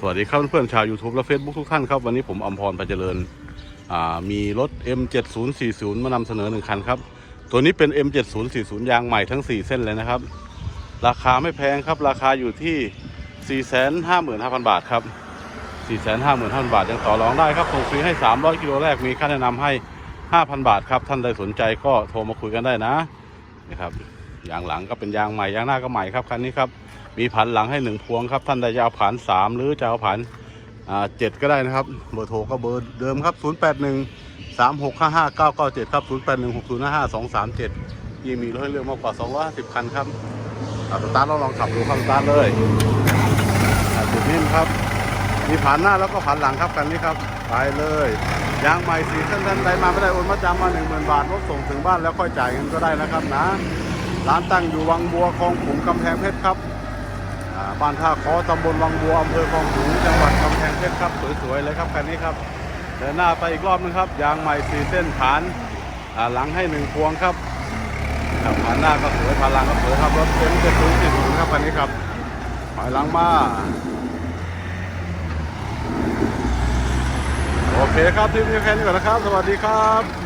สวัสดีครับเพื่อนๆชาว YouTube และ Facebook ทุกท่านครับ วันนี้ผมอมพรปัจเจริญอ่ามีรถ M7040 มานำเสนอหนึ่งคันครับ ตัวนี้เป็น M7040 ยางใหม่ทั้ง 4 เส้นเลยนะครับ ราคาไม่แพงครับ ราคาอยู่ที่ 455,000 บาทครับ 455,000 บาท ยังต่อรองได้ครับส่งฟรีให้ 300 กิโลแรกมีค่าแนะนำให้ 5,000 บาทครับ ท่านใดสนใจก็โทรมาคุยกันได้นะนะครับ ยางหลังก็เป็นยางใหม่ยางหน้าก็ใหม่ครับคันนี้ครับมีผันหลังให้หนึ่งพวงครับท่านใดจะเอาผันสามหรือจะเอาผันอ่าเจ็ดก็ได้นะครับเบอร์โทรก็เบอร์เดิมครับ 0 8 1 3 6 5 5 9 9 7 ครับ 0 8 1 6 0 5 5 2 3 7ยี่มีรถให้เลือกมากกว่า 250 คันครับเอาสตาร์ทเราลองขับดูครับสตาร์ทเลยอ่าจุดนิ่มครับ มีผันหน้าแล้วก็ผันหลังครับคันนี้ครับไปเลยยางใหม่สีท่านท่านใดมาไม่ได้โอนมาจำมา1 0,000บาทรถส่งถึงบ้านแล้วค่อยจ่ายเงินก็ได้นะครับนะ ร้านตั้งอยู่วังบัวคลองขุมกำแพงเพชรครับบ้านท่าคอตำบลวังบัวอำเภอคลองขลุงจังหวัดกำแพงเพชรครับสวยๆเลยครับคันนี้ครับเดินหน้าไปอีกรอบนึงครับยางใหม่สี่เส้นฐานหลังให้หนึ่งพวงครับครับผ่านหน้าก็สวยผ่านหลังก็สวยครับรถเต็มเจ็ดศูนย์สี่ศูนย์ครับคันนี้ครับถอยหลังมาโอเคครับที่นี่แค่นี้ก่อนนะครับ สวัสดีครับ